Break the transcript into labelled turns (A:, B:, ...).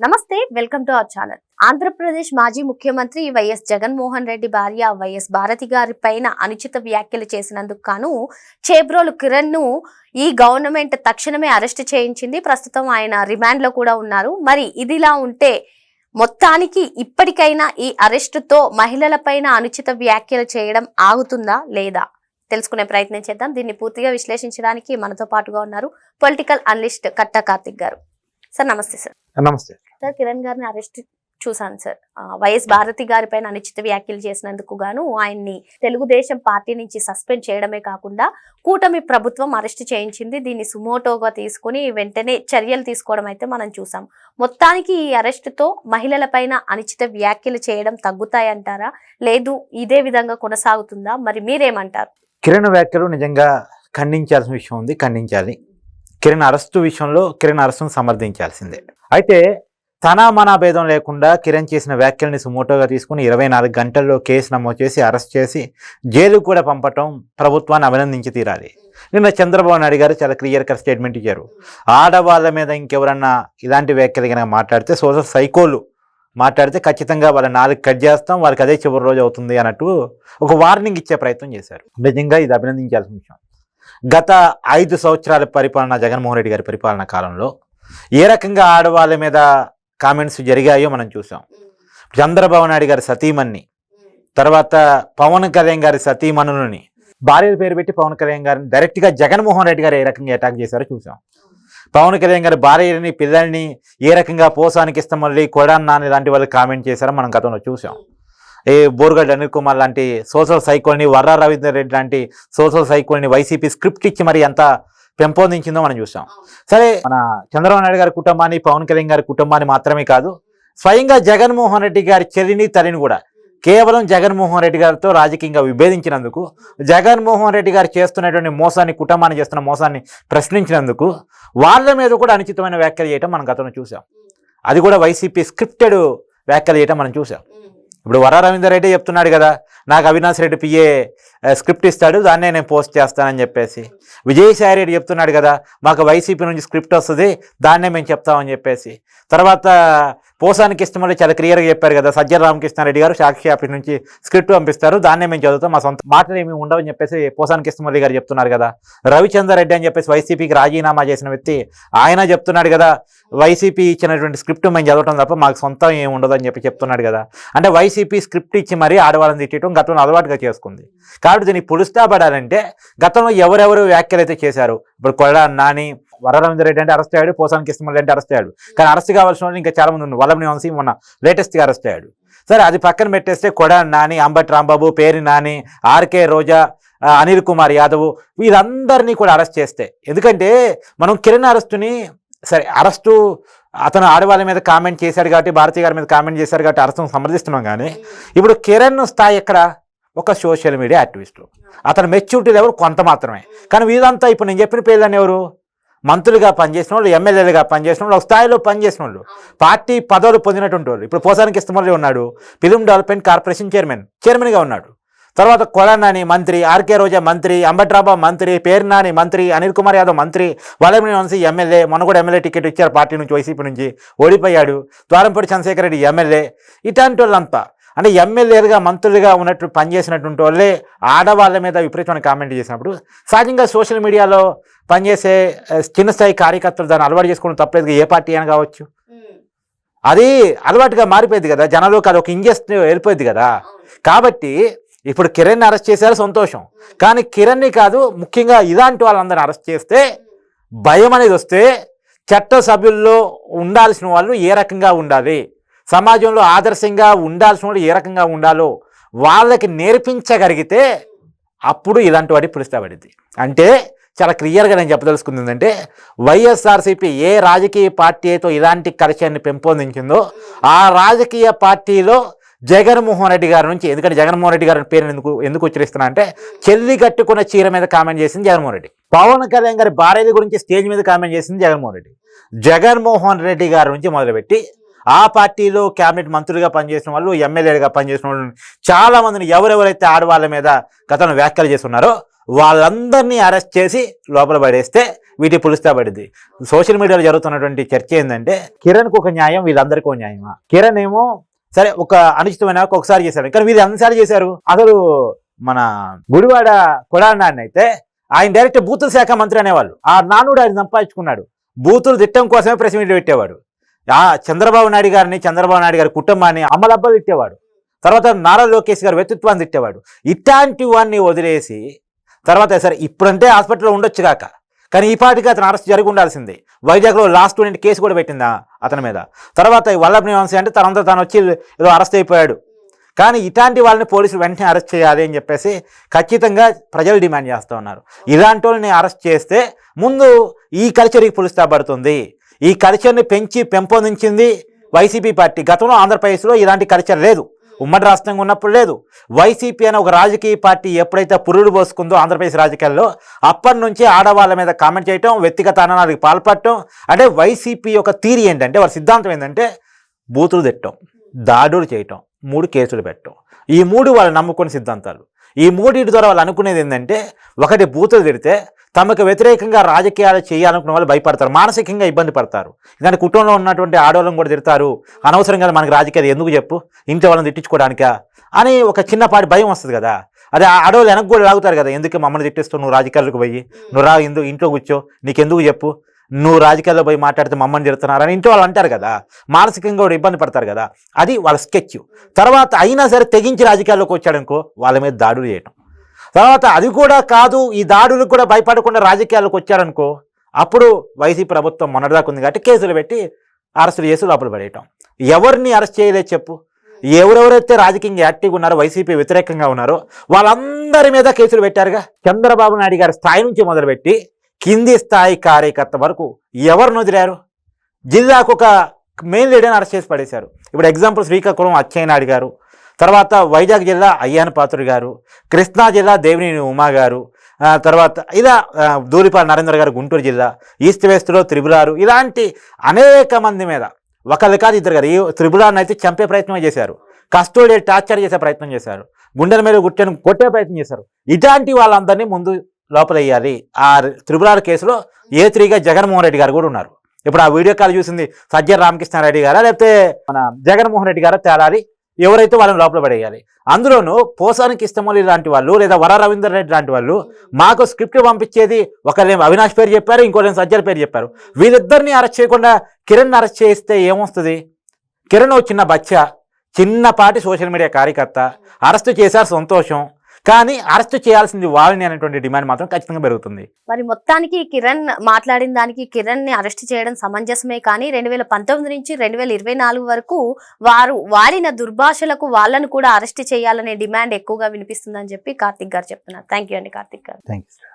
A: నమస్తే welcome to our channel. Andhra Pradesh మాజీ ముఖ్యమంత్రి వైఎస్ జగన్మోహన్ రెడ్డి భార్య వైఎస్ భారతి గారి పైన అనుచిత వ్యాఖ్యలు చేసినందుకు గాను చేబ్రోలు కిరణ్ను ఈ గవర్నమెంట్ తక్షణమే అరెస్ట్ చేయించింది. ప్రస్తుతం ఆయన రిమాండ్లో కూడా ఉన్నారు. మరి ఇదిలా ఉంటే మొత్తానికి ఇప్పటికైనా ఈ అరెస్టుతో మహిళలపైన అనుచిత వ్యాఖ్యలు చేయడం ఆగుతుందా లేదా? తెలుసుకునే ప్రయత్నం చేద్దాం. దీన్ని పూర్తిగా విశ్లేషించడానికి మనతో పాటుగా ఉన్నారు పొలిటికల్ అనలిస్ట్ కట్ట కార్తిక్ గారు. సార్ నమస్తే సార్.
B: నమస్తే.
A: సార్ కిరణ్ గారిని అరెస్ట్ చూశాను సార్. వైఎస్ భారతి గారి పైన అనుచిత వ్యాఖ్యలు చేసినందుకు గాను ఆయన్ని తెలుగుదేశం పార్టీ నుంచి సస్పెండ్ చేయడమే కాకుండా కూటమి ప్రభుత్వం అరెస్ట్ చేయించింది. దీన్ని సుమోటోగా తీసుకుని వెంటనే చర్యలు తీసుకోవడం అయితే మనం చూసాం మొత్తానికి ఈ అరెస్టుతో మహిళలపైన అనుచిత వ్యాఖ్యలు చేయడం తగ్గుతాయంటారా? లేదు ఇదే విధంగా కొనసాగుతుందా? మరి మీరేమంటారు?
B: కిరణ్ వ్యాఖ్యలు నిజంగా ఖండించాల్సిన విషయం ఉంది ఖండించాలి. కిరణ్ అరెస్టు విషయంలో కిరణ్ అరెస్టును సమర్థించాల్సిందే. అయితే తన మన భేదం లేకుండా కిరణ్ చేసిన వ్యాఖ్యల్ని సుమోటోగా తీసుకుని ఇరవై నాలుగు గంటల్లో కేసు నమోదు చేసి అరెస్ట్ చేసి జైలుకు కూడా పంపటం ప్రభుత్వాన్ని అభినందించి తీరాలి. నిన్న చంద్రబాబు నాయుడు గారు చాలా క్లియర్ కట్ స్టేట్మెంట్ ఇచ్చారు. ఆడవాళ్ళ మీద ఇంకెవరన్నా ఇలాంటి వ్యాఖ్యలు కనుక మాట్లాడితే సోషల్ సైకోలు మాట్లాడితే ఖచ్చితంగా వాళ్ళ నాలుగు కట్ చేస్తాం వాళ్ళకి అదే చివరి రోజు అవుతుంది అన్నట్టు ఒక వార్నింగ్ ఇచ్చే ప్రయత్నం చేశారు. నిజంగా ఇది అభినందించాల్సిన విషయం. గత ఐదు సంవత్సరాల పరిపాలన జగన్మోహన్ రెడ్డి గారి పరిపాలన కాలంలో ఏ రకంగా ఆడవాళ్ళ మీద కామెంట్స్ జరిగాయో మనం చూసాం. చంద్రబాబు నాయుడు గారి సతీమణ్ణి తర్వాత పవన్ కళ్యాణ్ గారి సతీమణులని భార్య పేరు పెట్టి పవన్ కళ్యాణ్ గారిని డైరెక్ట్గా జగన్మోహన్ రెడ్డి గారు ఏ రకంగా అటాక్ చేశారో చూసాం. పవన్ కళ్యాణ్ గారి భార్యని పిల్లల్ని ఏ రకంగా పోసానికి ఇష్టం మళ్ళీ కొడాన్నాని లాంటి వాళ్ళు కామెంట్ చేశారో మనం గతంలో చూసాం. ఏ బోర్గడ్ అనిల్ కుమార్ లాంటి సోషల్ సైకోల్ని వర్రా రవీందర్ రెడ్డి లాంటి సోషల్ సైకోల్ని వైసీపీ స్క్రిప్ట్ ఇచ్చి మరి ఎంత పెంపొందించిందో మనం చూసాం. సరే మన చంద్రబాబు నాయుడు గారి కుటుంబాన్ని పవన్ కళ్యాణ్ గారి కుటుంబాన్ని మాత్రమే కాదు స్వయంగా జగన్మోహన్ రెడ్డి గారి చెల్లిని తల్లిని కూడా కేవలం జగన్మోహన్ రెడ్డి గారితో రాజకీయంగా విభేదించినందుకు జగన్మోహన్ రెడ్డి గారు చేస్తున్నటువంటి మోసాన్ని కుటుంబాన్ని చేస్తున్న మోసాన్ని ప్రశ్నించినందుకు వాళ్ళ మీద కూడా అనుచితమైన వ్యాఖ్యలు చేయటం మనం గతంలో చూసాం. అది కూడా వైసీపీ స్క్రిప్టెడ్ వ్యాఖ్యలు చేయటం మనం చూసాం. ఇప్పుడు వర రవీందర్ రెడ్డి చెప్తున్నాడు కదా నాకు అవినాష్ రెడ్డి పిఏ స్క్రిప్ట్ ఇస్తాడు దాన్నే నేను పోస్ట్ చేస్తానని చెప్పేసి. విజయసాయి రెడ్డి చెప్తున్నాడు కదా మాకు వైసీపీ నుంచి స్క్రిప్ట్ వస్తుంది దాన్నే మేము చెప్తామని చెప్పేసి. తర్వాత పోసానికి ఇష్టమని చాలా క్లియర్గా చెప్పారు కదా సజ్జల రామకృష్ణారెడ్డి గారు సాక్షి ఆఫీస్ నుంచి స్క్రిప్ట్ పంపిస్తారు దాన్నే మేము చదువుతాం మా సొంత మాటలు ఏమి ఉండవని చెప్పేసి పోసానికి ఇష్టమల్లి గారు చెప్తున్నారు కదా. రవిచంద్ర రెడ్డి అని చెప్పేసి వైసీపీకి రాజీనామా చేసిన వ్యక్తి ఆయన చెప్తున్నాడు కదా వైసీపీ ఇచ్చినటువంటి స్క్రిప్ట్ మేము చదవటం తప్ప మాకు సొంతం ఏమి ఉండదు అని చెప్పి చెప్తున్నాడు కదా. అంటే వైసీపీ స్క్రిప్ట్ ఇచ్చి మరీ ఆడవాళ్ళని తిట్టడం గతంలో అలవాటుగా చేసుకుంది. కాబట్టి దీనికి పులుస్తా పడాలంటే గతంలో ఎవరెవరు వ్యాఖ్యలు అయితే చేశారు ఇప్పుడు కొడ నాని వరరవీంద్ర రెడ్డి అంటే అరెస్ట్ అయ్యాడు పోసాని ఇష్టమల్లి అంటే అరెస్ట్ అయ్యాడు. కానీ అరెస్ట్ కావాల్సిన వాళ్ళు ఇంకా చాలా మంది ఉన్నారు. వల్లభని వంశీ మొన్న లేటెస్ట్గా అరెస్ట్ అయ్యాడు. సరే అది పక్కన పెట్టేస్తే కొడ నాని అంబటి రాంబాబు పేరి నాని ఆర్కే రోజా అనిల్ కుమార్ యాదవ్ వీరందరినీ కూడా అరెస్ట్ చేస్తే. ఎందుకంటే మనం కిరణ్ అరెస్టుని సరే అరెస్టు అతను ఆడవాళ్ళ మీద కామెంట్ చేశాడు కాబట్టి భారతీయ గారి మీద కామెంట్ చేశారు కాబట్టి అరెస్టును సమర్థిస్తున్నాం కానీ ఇప్పుడు కిరణ్ స్థాయి ఎక్కడ? ఒక సోషల్ మీడియా యాక్టివిస్టు. అతను మెచ్యూరిటీ లెవెల్ కొంత మాత్రమే. కానీ వీరంతా ఇప్పుడు నేను చెప్పిన పేర్లని ఎవరు? మంత్రులుగా పనిచేసిన వాళ్ళు ఎమ్మెల్యేలుగా పనిచేసిన వాళ్ళు ఒక స్థాయిలో పనిచేసిన వాళ్ళు పార్టీ పదవులు పొందినటువంటి వాళ్ళు. ఇప్పుడు పోసానికి ఇష్టమల్లి ఉన్నాడు. ఫిలిం డెవలప్మెంట్ కార్పొరేషన్ చైర్మన్ చైర్మన్గా ఉన్నాడు. తర్వాత కొలనాని మంత్రి ఆర్కే రోజా మంత్రి అంబట్రాబా మంత్రి పేర్నాని మంత్రి అనిల్ కుమార్ యాదవ్ మంత్రి వలమిని వంశీ ఎమ్మెల్యే మొన్న కూడా ఎమ్మెల్యే టికెట్ ఇచ్చారు పార్టీ నుంచి వైసీపీ నుంచి ఓడిపోయాడు. ద్వారంపూడి చంద్రశేఖర్ రెడ్డి ఎమ్మెల్యే. ఇట్లాంటి వాళ్ళంతా అంటే ఎమ్మెల్యేలుగా మంత్రులుగా ఉన్నట్టు పనిచేసినటువంటి వాళ్ళే ఆడవాళ్ళ మీద విపరీతమైన కామెంట్ చేసినప్పుడు సహజంగా సోషల్ మీడియాలో పనిచేసే చిన్న స్థాయి కార్యకర్తలు దాన్ని అలవాటు చేసుకోవడం తప్పలేదు ఏ పార్టీ అయినా కావచ్చు. అది అలవాటుగా మారిపోయింది కదా జనాలకు అది ఒక ఇంజెస్ట్ వెళ్ళిపోయింది కదా. కాబట్టి ఇప్పుడు కిరణ్ అరెస్ట్ చేశారు సంతోషం. కానీ కిరణ్ని కాదు ముఖ్యంగా ఇలాంటి వాళ్ళందరిని అరెస్ట్ చేస్తే భయం అనేది వస్తే చట్ట సభ్యుల్లో ఉండాల్సిన వాళ్ళు ఏ రకంగా ఉండాలి? సమాజంలో ఆదర్శంగా ఉండాల్సిన వాళ్ళు ఏ రకంగా ఉండాలో వాళ్ళకి నేర్పించగలిగితే అప్పుడు ఇలాంటి వాటి పిలుస్తాబడింది. అంటే చాలా క్లియర్గా నేను చెప్పదలుచుకుంది ఏంటంటే వైఎస్ఆర్సీపీ ఏ రాజకీయ పార్టీ అయితే ఇలాంటి కలశాన్ని పెంపొందించిందో ఆ రాజకీయ పార్టీలో జగన్మోహన్ రెడ్డి గారి నుంచి ఎందుకంటే జగన్మోహన్ రెడ్డి గారి పేరు ఎందుకు ఎందుకు ఉచ్చరిస్తున్నా అంటే చెల్లి కట్టుకున్న చీర మీద కామెంట్ చేసింది జగన్మోహన్ రెడ్డి. పవన్ కళ్యాణ్ గారి భార్య గురించి స్టేజ్ మీద కామెంట్ చేసింది జగన్మోహన్ రెడ్డి. జగన్మోహన్ రెడ్డి గారి నుంచి మొదలుపెట్టి ఆ పార్టీలో క్యాబినెట్ మంత్రులుగా పనిచేసిన వాళ్ళు ఎమ్మెల్యేలుగా పనిచేసిన వాళ్ళు చాలా మందిని ఎవరెవరైతే ఆడవాళ్ళ మీద గతంలో వ్యాఖ్యలు చేస్తున్నారో వాళ్ళందరినీ అరెస్ట్ చేసి లోపల పడేస్తే వీటి పులుస్తా పడింది. సోషల్ మీడియాలో జరుగుతున్నటువంటి చర్చ ఏంటంటే కిరణ్కు ఒక న్యాయం వీళ్ళందరికీ ఒక న్యాయమా? కిరణ్ ఏమో సరే ఒక అనుచితమైన ఒకసారి చేశారు కానీ వీళ్ళు ఎంతసారి చేశారు? అసలు మన గుడివాడ కొడాడినాడిని అయితే ఆయన డైరెక్ట్ బూతుల శాఖ మంత్రి అనేవాళ్ళు. ఆ నానుడు ఆయన సంపాదించుకున్నాడు. బూతులు తిట్టం కోసమే ప్రెస్ మీట్ పెట్టేవాడు. చంద్రబాబు నాయుడు గారిని చంద్రబాబు నాయుడు గారి కుటుంబాన్ని అమలబ్బలు తిట్టేవాడు తర్వాత నారా లోకేష్ గారు వ్యక్తిత్వాన్ని తిట్టేవాడు. ఇట్లాంటి వాడిని వదిలేసి తర్వాత సరే ఇప్పుడంటే హాస్పిటల్లో ఉండొచ్చు కాక కానీ ఈ పాటికి అతను అరెస్ట్ జరిగి ఉండాల్సిందే. వైజాగ్లో లాస్ట్ స్టూడెంట్ కేసు కూడా పెట్టిందా అతని మీద. తర్వాత ఈ వల్లభ నివాసి అంటే తనంతా తను వచ్చి ఏదో అరెస్ట్ అయిపోయాడు. కానీ ఇట్లాంటి వాళ్ళని పోలీసులు వెంటనే అరెస్ట్ చేయాలి అని చెప్పేసి ఖచ్చితంగా ప్రజలు డిమాండ్ చేస్తూ ఉన్నారు. ఇలాంటి వాళ్ళని అరెస్ట్ చేస్తే ముందు ఈ కల్చర్కి పులుస్తాబడుతుంది. ఈ కల్చర్ని పెంచి పెంపొందించింది వైసీపీ పార్టీ. గతంలో ఆంధ్రప్రదేశ్లో ఇలాంటి కల్చర్ లేదు. ఉమ్మడి రాష్ట్రంగా ఉన్నప్పుడు లేదు. వైసీపీ అనే ఒక రాజకీయ పార్టీ ఎప్పుడైతే పురుడు పోసుకుందో ఆంధ్రప్రదేశ్ రాజకీయాల్లో అప్పటి నుంచి ఆడవాళ్ళ మీద కామెంట్ చేయటం వ్యక్తిగత అననాలకు పాల్పడటం అంటే వైసీపీ యొక్క తీరి ఏంటంటే వారి సిద్ధాంతం ఏంటంటే బూతులు తిట్టడం దాడులు చేయటం మూడు కేసులు పెట్టడం ఈ మూడు వాళ్ళు నమ్ముకునే సిద్ధాంతాలు. ఈ మూడింటి ద్వారా వాళ్ళు అనుకునేది ఏంటంటే ఒకటి బూతులు తిడితే తమకు వ్యతిరేకంగా రాజకీయాలు చేయాలనుకున్న వాళ్ళు భయపడతారు మానసికంగా ఇబ్బంది పడతారు. ఇలాంటి కుటుంబంలో ఉన్నటువంటి ఆడవాళ్ళని కూడా తిడతారు. అనవసరంగా మనకి రాజకీయాలు ఎందుకు చెప్పు? ఇంట్లో వాళ్ళని తిట్టించుకోవడానికా? అని ఒక చిన్నపాటి భయం వస్తుంది కదా. అదే ఆ ఆడవాళ్ళు వెనక్కి కూడా లాగుతారు కదా ఎందుకు మమ్మల్ని తిట్టిస్తూ నువ్వు రాజకీయాలకు పోయి? నువ్వు రా ఎందుకు ఇంట్లో కూర్చో నీకెందుకు చెప్పు? నువ్వు రాజకీయాల్లో పోయి మాట్లాడితే మమ్మల్ని తిడుతున్నారని ఇంట్లో వాళ్ళు అంటారు కదా. మానసికంగా కూడా ఇబ్బంది పడతారు కదా. అది వాళ్ళ స్కెచ్. తర్వాత అయినా సరే తెగించి రాజకీయాల్లోకి వచ్చాడనుకో వాళ్ళ మీద దాడులు చేయటం. తర్వాత అది కూడా కాదు ఈ దాడులకు కూడా భయపడకుండా రాజకీయాలకు వచ్చారనుకో అప్పుడు వైసీపీ ప్రభుత్వం మొన్నటిదాకా ఉంది కాబట్టి కేసులు పెట్టి అరెస్టులు చేసి లోపల పడేయటం. ఎవరిని అరెస్ట్ చేయలేదు చెప్పు. ఎవరెవరైతే రాజకీయంగా యాక్టివ్గా ఉన్నారో వైసీపీ వ్యతిరేకంగా ఉన్నారో వాళ్ళందరి మీద కేసులు పెట్టారుగా. చంద్రబాబు నాయుడు గారి స్థాయి నుంచి మొదలుపెట్టి కింది స్థాయి కార్యకర్త వరకు ఎవరిని వదిలారు? జిల్లాకు ఒక మెయిన్ లీడర్ని అరెస్ట్ చేసి పడేశారు. ఇప్పుడు ఎగ్జాంపుల్ శ్రీకాకుళం అచ్చెన్నాయుడు గారు. తర్వాత వైజాగ్ జిల్లా అయ్యాన పాత్రుడు గారు కృష్ణా జిల్లా దేవినేని ఉమా గారు తర్వాత ఇలా దూరిపాల నరేంద్ర గారు గుంటూరు జిల్లా ఈస్ట్ వెస్ట్లో త్రిపురారు ఇలాంటి అనేక మంది మీద ఒకళ్ళు కాదు ఇద్దరు గారు ఈ త్రిపురాన్ని అయితే చంపే ప్రయత్నం చేశారు. కస్టోడి టార్చర్ చేసే ప్రయత్నం చేశారు. గుండెల మీద గుట్టని కొట్టే ప్రయత్నం చేశారు. ఇలాంటి వాళ్ళందరినీ ముందు లోపలేయాలి ఆ త్రిపురాల కేసులో ఏ త్రీగా జగన్మోహన్ రెడ్డి గారు కూడా ఉన్నారు. ఇప్పుడు ఆ వీడియో కాల్ చూసింది సజ్జల రామకృష్ణారెడ్డి గారా లేకపోతే మన జగన్మోహన్ రెడ్డి గారా తేలాలి? ఎవరైతే వాళ్ళని లోపల పడేయాలి. అందులోనూ పోసానికి ఇష్టమౌలి లాంటి వాళ్ళు లేదా వర రవీందర్ రెడ్డి లాంటి వాళ్ళు మాకు స్క్రిప్ట్ పంపించేది ఒకళ్ళేమో అవినాష్ పేరు చెప్పారు ఇంకోళ్ళేమో సజ్జల పేరు చెప్పారు. వీళ్ళిద్దరిని అరెస్ట్ చేయకుండా కిరణ్ అరెస్ట్ చేస్తే ఏమొస్తుంది? కిరణ్ చిన్న బచ్చ చిన్నపాటి సోషల్ మీడియా కార్యకర్త. అరెస్ట్ చేశారు సంతోషం. కానీ అరెస్ట్ చేయాల్సింది వాళ్ళని అనేటువంటి డిమాండ్ మాత్రం ఖచ్చితంగా పెరుగుతుంది.
A: మరి మొత్తానికి కిరణ్ మాట్లాడిన దానికి కిరణ్ని అరెస్ట్ చేయడం సమంజసమే కానీ రెండు వేల పంతొమ్మిది నుంచి రెండు వేల ఇరవై నాలుగు వరకు వారు వాడిన దుర్భాషలకు వాళ్ళను కూడా అరెస్ట్ చేయాలనే డిమాండ్ ఎక్కువగా వినిపిస్తుందని చెప్పి కార్తిక్ గారు చెప్తున్నారు. థ్యాంక్ యూ అండి కార్తిక్ గారు.
B: Thank you